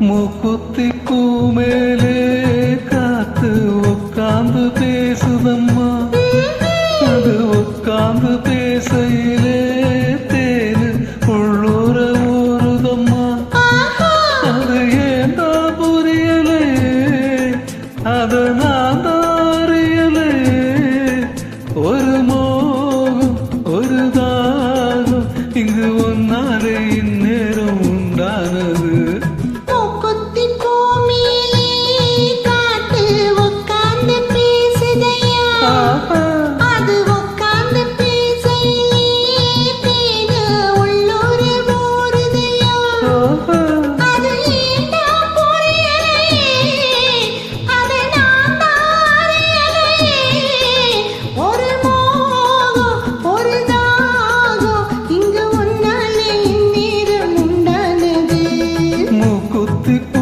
மூக்குத்தி பூமேலே காத்து உட்கார்ந்து பேசுதம்மா. deep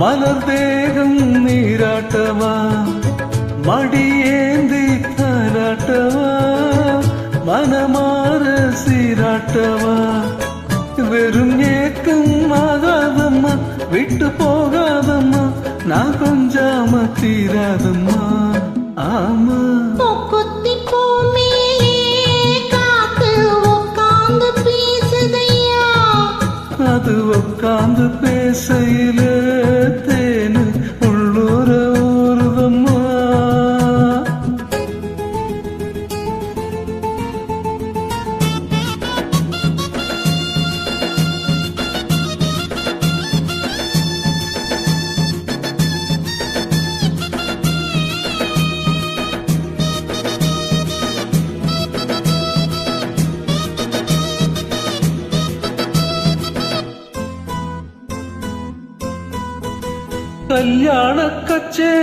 மலர் தேகம் நீராட்டவா மடியேந்தி தாராட்டவா மனமாற சீராட்டவா வெறும் ஏக்கம் ஆகாதம்மா விட்டு போகாதம்மா நான் கொஞ்சாம தீராதம்மா. ஆமா. அது உட்கார்ந்து பேசையிலே கல்யாண கச்சேரி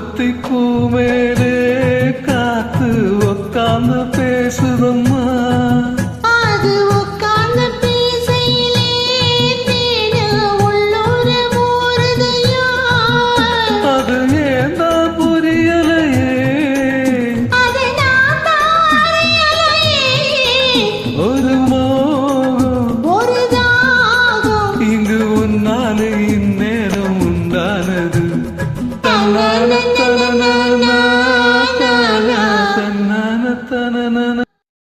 ஒருத்தி பூமேலே காத்து உக்காந்து பேசுதம்மா. இங்கு உன்னாலே இந்நேரம் உண்டானது. தன